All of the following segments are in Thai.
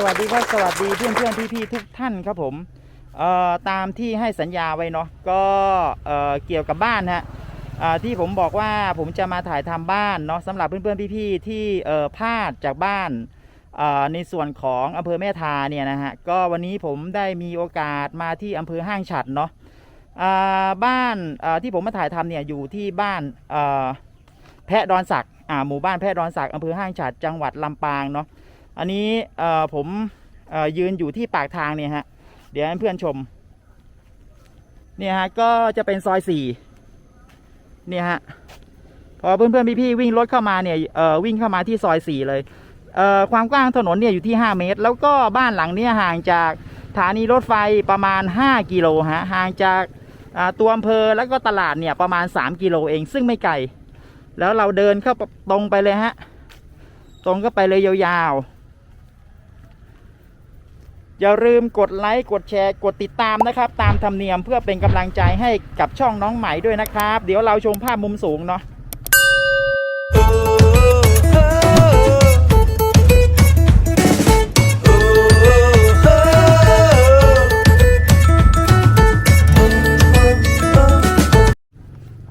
สวัสดีครับสวัสดีเพื่อนเพื่อนพี่พี่ๆทุกท่านครับผมเอ่อตามที่ให้สัญญาไว้เนาะก็เอ่อเกี่ยวกับบ้านฮะที่ผมบอกว่าผมจะมาถ่ายทำบ้านเนาะสำหรับเพื่อนเพื่อนพี่พี่ๆที่เอ่อพลาดจากบ้านในส่วนของอำเภอแม่ทาเนี่ยนะฮะก็วันนี้ผมได้มีโอกาสมาที่อำเภอห้างฉัดเนาะบ้านที่ผมมาถ่ายทำเนี่ยอยู่ที่บ้านแพะดอนสักหมู่บ้านแพะดอนสักอำเภอห้างฉัดจังหวัดลำปางเนาะ อันนี้ผมยืนอยู่ที่ปากทางเนี่ยฮะ เดี๋ยวให้เพื่อนชม เนี่ยฮะก็จะเป็นซอยสี่เนี่ยฮะ พอเพื่อนเพื่อนๆพี่ๆวิ่งรถเข้ามาเนี่ยเอ่อวิ่งเข้ามาที่ซอยสี่เลยเอ่อความกว้างถนนเนี่ยอยู่ที่ 5 เมตร แล้วก็บ้านหลังเนี่ยห่างจากสถานีรถไฟประมาณ 5 กิโลฮะห่างจากตัวอำเภอแล้วก็ตลาดเนี่ยประมาณ 3 กิโลเองซึ่งไม่ไกล แล้วเราเดินเข้าตรงไปเลยฮะ ตรงก็ไปเลยยาวๆ อย่าลืมกดไลค์กดแชร์กดติดตามนะครับ ตามธรรมเนียมเพื่อเป็นกำลังใจให้กับช่องน้องใหม่ด้วยนะครับ เดี๋ยวเราชมภาพมุมสูงเนาะ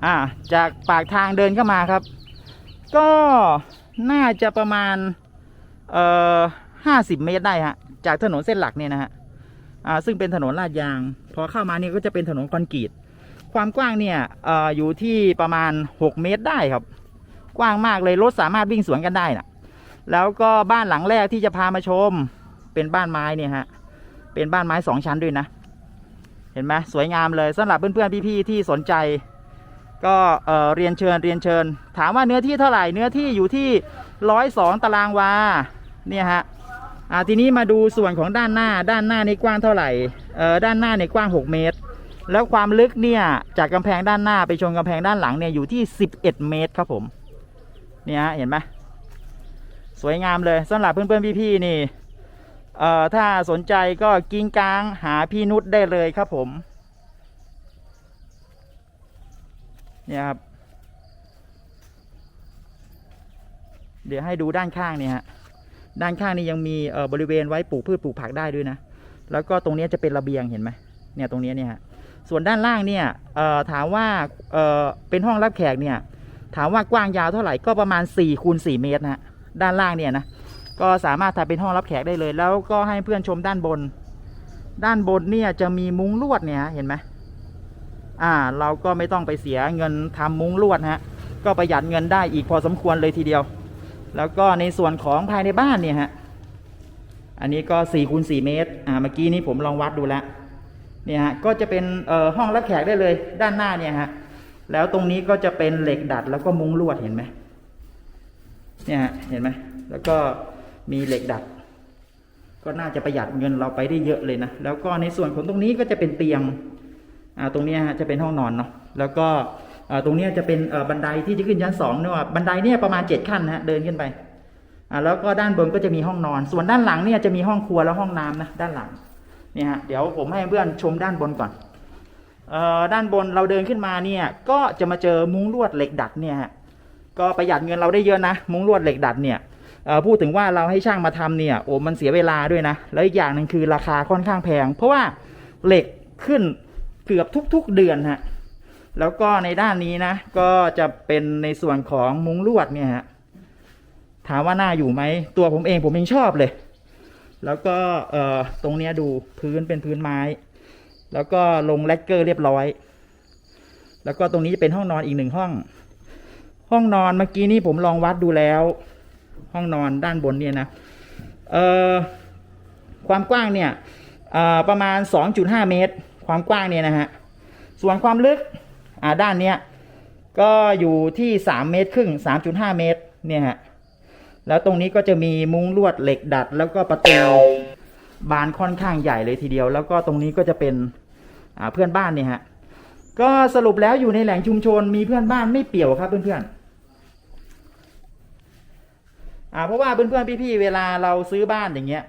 อ่าจากปากทางเดินเข้ามาครับ ก็น่าจะประมาณ เอ่อ ห้าสิบเมตรได้ฮะ จากถนนเส้นหลักเนี่ยนะฮะอ่าซึ่งเป็นถนนลาดยาง พอเข้ามาเนี่ยก็จะเป็นถนนคอนกรีต ความกว้างเนี่ยออยู่ที่ประมาณ6เมตรได้ครับ กว้างมากเลยรถสามารถวิ่งสวนกันได้นะแล้วก็บ้านหลังแรกที่จะพามาชมเป็นบ้านไม้เนี่ยฮะ เป็นบ้านไม้สองชั้นด้วยนะ เห็นไหมสวยงามเลยสำหรับเพื่อนๆพี่ๆที่สนใจ ก็เเรียนเชิญเรียนเชิญ ถามว่าเนื้อที่เท่าไหร่เนื้อที่อยู่ที่ร้อยสองตารางวาเนี่ยฮะ อ่าทีนี้มาดูส่วนของด้านหน้า ด้านหน้านี่กว้างเท่าไหร่เอ่อด้านหน้าเนี่ยกว้าง 6 เมตร แล้วความลึกเนี่ยจากกำแพงด้านหน้าไปชนกำแพงด้านหลังเนี่ยอยู่ที่ 11 เมตรครับผมเนี่ยเห็นไหมสวยงามเลยสำหรับเพื่อนๆพี่ๆนี่เอ่อถ้าสนใจก็กิ้งกลางหาพี่นุชได้เลยครับผมเนี่ยครับเดี๋ยวให้ดูด้านข้างเนี่ยฮะ ด้านข้างนี่ยังมีบริเวณไว้ปลูกพืชปลูกผักได้ด้วยนะ แล้วก็ตรงนี้จะเป็นระเบียงเห็นไหมเนี่ยตรงนี้เนี่ยฮะส่วนด้านล่างเนี่ยถามว่าเเป็นห้องรับแขกเนี่ยถามว่ากว้างยาวเท่าไหร่ก็ประมาณ4คูณ4เมตรนะด้านล่างเนี่ยนะก็สามารถทำเป็นห้องรับแขกได้เลย แล้วก็ให้เพื่อนชมด้านบน ด้านบนเนี่ยจะมีมุ้งลวดเนี่ยเห็นไหมอ่า เราก็ไม่ต้องไปเสียเงินทำมุ้งลวดฮะก็ประหยัดเงินได้อีกพอสมควรเลยทีเดียว แล้วก็ในส่วนของภายในบ้านเนี่ยฮะ อันนี้ก็4คูณ4เมตร อ่า เมื่อกี้นี้ผมลองวัดดูแล้ว เนี่ยฮะ ก็จะเป็นห้องรับแขกได้เลยด้านหน้าเนี่ยฮะ แล้วตรงนี้ก็จะเป็นเหล็กดัดแล้วก็มุ้งลวดเห็นไหมเนี่ยฮะ เห็นไหม แล้วก็มีเหล็กดัด ก็น่าจะประหยัดเงินเราไปได้เยอะเลยนะ แล้วก็ในส่วนของตรงนี้ก็จะเป็นเตียง อ่า ตรงนี้ฮะจะเป็นห้องนอนเนาะ แล้วก็ ตรงนี้จะเป็นบันไดที่จะขึ้นชั้นสองเนี่ยบันไดเนี่ยประมาณเจ็ดขั้นนะเดินขึ้นไปแล้วก็ด้านบนก็จะมีห้องนอน ส่วนด้านหลังเนี่ยจะมีห้องครัวและห้องน้ำนะด้านหลังเนี่ยฮะเดี๋ยวผมให้เพื่อนชมด้านบนก่อนเอ่อด้านบนเราเดินขึ้นมาเนี่ยก็จะมาเจอมุ้งลวดเหล็กดัดเนี่ยฮะก็ประหยัดเงินเราได้เยอะนะ มุ้งลวดเหล็กดัดเนี่ยเอ่อพูดถึงว่าเราให้ช่างมาทำเนี่ยโอ้มันเสียเวลาด้วยนะ แล้วอีกอย่างหนึ่งคือราคาค่อนข้างแพง เพราะว่าเหล็กขึ้นเกือบทุก ๆ เดือนฮะ แล้วก็ในด้านนี้นะ ก็จะเป็นในส่วนของมุ้งลวดเนี่ยฮะถามว่าน่าอยู่ไหม ตัวผมเองผมยังชอบเลย แล้วก็เอ่อตรงเนี้ยดูพื้นเป็นพื้นไม้ แล้วก็ลงแลกเกอร์เรียบร้อย แล้วก็ตรงนี้จะเป็นห้องนอนอีกหนึ่งห้อง ห้องนอนเมื่อกี้นี้ผมลองวัดดูแล้ว ห้องนอนด้านบนเนี่ยนะเอ่อความกว้างเนี่ยเอ่อประมาณ 2.5 เมตร ความกว้างเนี่ยนะฮะ ส่วนความลึก อ่าด้านเนี้ยก็อยู่ที่3เมตรครึ่ง3.5เมตรเนี่ยฮะแล้วตรงนี้ก็จะมีมุ้งลวดเหล็กดัด แล้วก็ประตูบานค่อนข้างใหญ่เลยทีเดียว แล้วก็ตรงนี้ก็จะเป็นอ่าเพื่อนบ้านเนี่ยฮะก็สรุปแล้วอยู่ในแหล่งชุมชนมีเพื่อนบ้านไม่เปี่ยวครับเพื่อนๆอ่าเพราะว่าเพื่อนๆพี่ๆเวลาเราซื้อบ้านอย่างเงี้ย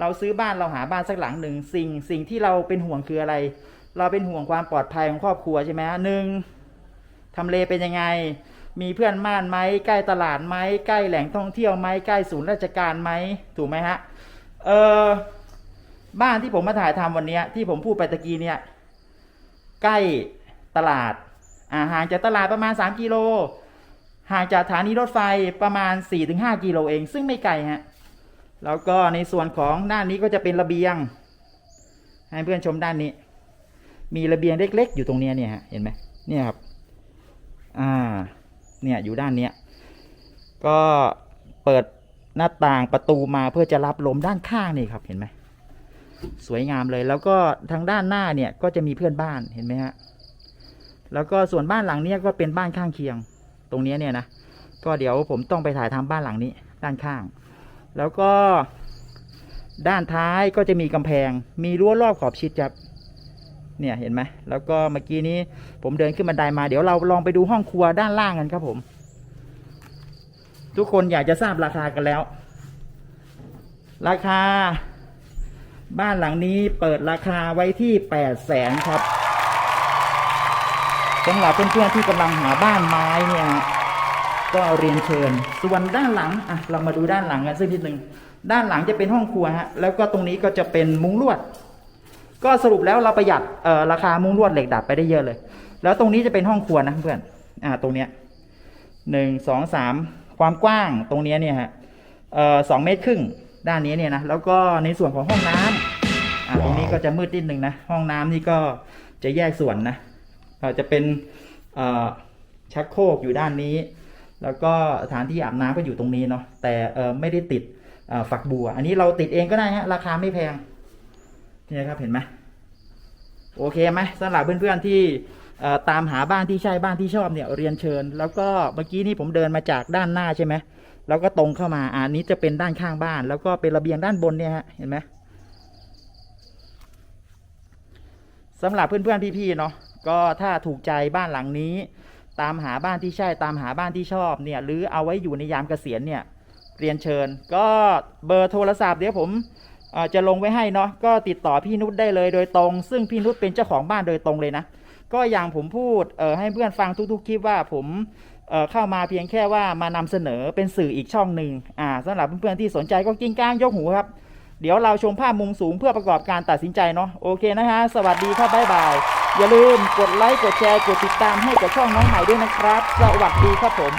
เราซื้อบ้านเราหาบ้านสักหลังหนึ่งสิ่งสิ่งที่เราเป็นห่วงคืออะไร เราเป็นห่วงความปลอดภัยของครอบครัวใช่ไหมฮะหนึ่งทำเลเป็นยังไง มีเพื่อนบ้านไหมใกล้ตลาดไหมใกล้แหล่งท่องเที่ยวไหมใกล้ศูนย์ราชการไหมถูกไหมฮะเออบ้านที่ผมมาถ่ายทำวันนี้ที่ผมพูดไปตะกี้เนี่ยใกล้ตลาดอ่าห่างจากตลาดประมาณ 3 กิโลห่างจากสถานีรถไฟประมาณ 4-5 กิโลเอง ซึ่งไม่ไกลฮะแล้วก็ในส่วนของด้านนี้ก็จะเป็นระเบียง ให้เพื่อนชมด้านนี้ มีระเบียงเล็ก ๆ อยู่ตรงเนี้ยเนี่ยฮะเห็นไหมเนี่ยครับอ่าเนี่ยอยู่ด้านเนี้ยก็เปิดหน้าต่างประตูมาเพื่อจะรับลมด้านข้างนี่ครับเห็นไหมสวยงามเลยแล้วก็ทางด้านหน้าเนี่ยก็จะมีเพื่อนบ้านเห็นไหมฮะแล้วก็ส่วนบ้านหลังเนี้ยก็เป็นบ้านข้างเคียง ตรงเนี้ยเนี่ยนะก็เดี๋ยวผมต้องไปถ่ายทำบ้านหลังนี้ด้านข้าง แล้วก็ด้านท้ายก็จะมีกำแพง มีรั้วรอบขอบชิดครับ เนี่ยเห็นไหมแล้วก็เมื่อกี้นี้ผมเดินขึ้นบันไดมาเดี๋ยวเราลองไปดูห้องครัวด้านล่างกันครับผม ทุกคนอยากจะทราบราคากันแล้ว ราคา บ้านหลังนี้เปิดราคาไว้ที่แปดแสนครับสำหรับเพื่อนๆที่กำลังหาบ้านไม้เนี่ยก็เรียนเชิญ ส่วนด้านหลังอะเรามาดูด้านหลังกันสักนิดหนึ่งด้านหลังจะเป็นห้องครัวฮะแล้วก็ตรงนี้ก็จะเป็นมุ้งลวด ก็สรุปแล้วเราประหยัดราคามุ้งลวดเหล็กดัดไปได้เยอะเลย แล้วตรงนี้จะเป็นห้องครัวนะเพื่อนอ่าตรงเนี้ยหนึ่งสองสามความกว้างตรงเนี้ยเนี่ยฮะเอ่อสองเมตรครึ่งด้านนี้เนี่ยนะแล้วก็ในส่วนของห้องน้ำอ่าตรงนี้ก็จะมืดนิดนึงนะห้องน้ำนี่ก็จะแยกส่วนนะเจะเป็นเอ่อชักโครกอยู่ด้านนี้ แล้วก็สถานที่อาบน้ำก็อยู่ตรงนี้เนาะแต่เออไม่ได้ติดเอ่อฝักบัว อันนี้เราติดเองก็ได้ฮะราคาไม่แพง นี่ครับเห็นไหมโอเคไหมสำหรับเพื่อนๆที่ตามหาบ้านที่ใช่บ้านที่ชอบเนี่ยเรียนเชิญ แล้วก็เมื่อกี้นี่ผมเดินมาจากด้านหน้าใช่ไหมแล้วก็ตรงเข้ามาอันนี้จะเป็นด้านข้างบ้าน แล้วก็เป็นระเบียงด้านบนเนี่ยฮะเห็นไหมสำหรับเพื่อนๆพี่ๆเนาะก็ถ้าถูกใจบ้านหลังนี้ ตามหาบ้านที่ใช่ตามหาบ้านที่ชอบเนี่ยหรือเอาไว้อยู่ในยามเกษียณเนี่ยเรียนเชิญ ก็เบอร์โทรศัพท์เดี๋ยวผม จะลงไว้ให้เนาะก็ติดต่อพี่นุชได้เลยโดยตรง ซึ่งพี่นุชเป็นเจ้าของบ้านโดยตรงเลยนะ ก็อย่างผมพูดเอ่อให้เพื่อนฟังทุกๆคลิปว่าผมเอ่อเข้ามาเพียงแค่ว่ามานำเสนอเป็นสื่ออีกช่องหนึ่งอ่าสำหรับเพื่อนๆที่สนใจก็กิ้งก้างยกหูครับ เดี๋ยวเราชมภาพมุมสูงเพื่อประกอบการตัดสินใจเนาะโอเคนะฮะสวัสดีครับบ๊ายบาย อย่าลืมกดไลค์กดแชร์กดติดตามให้กับช่องน้องใหม่ด้วยนะครับ สวัสดีครับผม